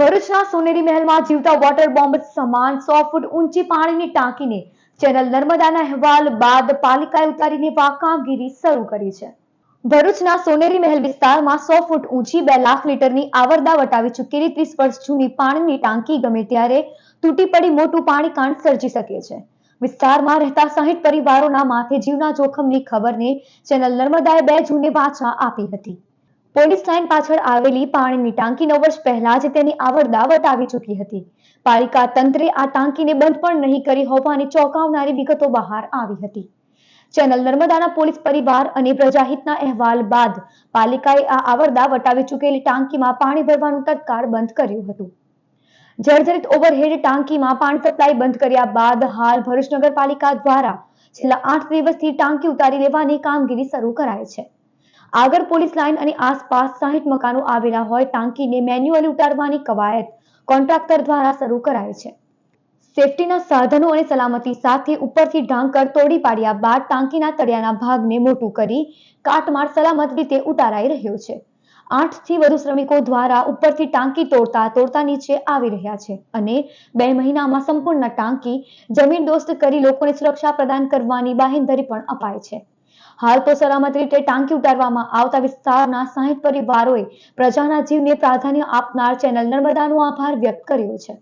ભરૂચના સોનેરી મહેલમાં જીવતા વોટર બોમ્બ સમાન સો ફૂટ ઊંચી પાણીની ટાંકીને ચેનલ નર્મદાના અહેવાલ બાદ પાલિકાએ ઉતારીને વા કામગીરી શરૂ કરી છે. ભરૂચના સોનેરી મહેલ વિસ્તારમાં સો ફૂટ ઊંચી બે લાખ લીટરની આવરદા વટાવી ચૂકેલી ત્રીસ વર્ષ જૂની પાણીની ટાંકી ગમે ત્યારે તૂટી પડી મોટું પાણી કાંડ સર્જી શકે છે. વિસ્તારમાં રહેતા સાહીઠ પરિવારોના માથે જીવના જોખમની ખબરને ચેનલ નર્મદાએ બે જૂને વાચા આપી હતી. પોલીસ લાઇન પાછળ આવેલી પાણીની ટાંકી નવ વર્ષ પહેલા જ તેની આવરદા વટાવી ચૂકી હતી. પાલિકા તંત્રે આ ટાંકીને બંધ પણ નહીં કરી હોવાની ચોંકાવનારી વિગતો બહાર આવી હતી. ચેનલ નર્મદાના પોલીસ પરિવાર અને પ્રજાહિતના અહેવાલ બાદ પાલિકાએ આ આવરદા વટાવી ચૂકેલી ટાંકીમાં પાણી ભરવાનું તત્કાળ બંધ કર્યું હતું. જર્જરિત ઓવરહેડ ટાંકીમાં પાણી સપ્લાય બંધ કર્યા બાદ હાલ ભરૂચ નગરપાલિકા દ્વારા છેલ્લા આઠ દિવસથી ટાંકી ઉતારી લેવાની કામગીરી શરૂ કરાઈ છે. આગળ પોલીસ લાઇન અને આસપાસ સાહીઠ મકાનો આવેલા હોય, ટાંકીને મેન્યુઅલી ઉતારવાની કવાયત કોન્ટ્રાક્ટર દ્વારા શરૂ કરાઈ છે. સેફટીના સાધનો અને સલામતી સાથે ઉપરથી ઢાંકર તોડી પાડ્યા બાદ ટાંકીના તળિયાના ભાગને મોટું કરી કાટમાળ સલામત રીતે ઉતારાઈ રહ્યો છે. આઠથી વધુ શ્રમિકો દ્વારા ઉપરથી ટાંકી તોડતા તોડતા નીચે આવી રહ્યા છે અને બે મહિનામાં સંપૂર્ણ ટાંકી જમીન દોસ્ત કરી લોકોને સુરક્ષા પ્રદાન કરવાની બાહેંધરી પણ અપાય છે. હાલ તો સલામત રીતે ટાંકી ઉતારવામાં આવતા વિસ્તારના સાહીઠ પરિવારોએ પ્રજાના જીવને પ્રાધાન્ય આપનાર ચેનલ નર્મદાનો આભાર વ્યક્ત કર્યો છે.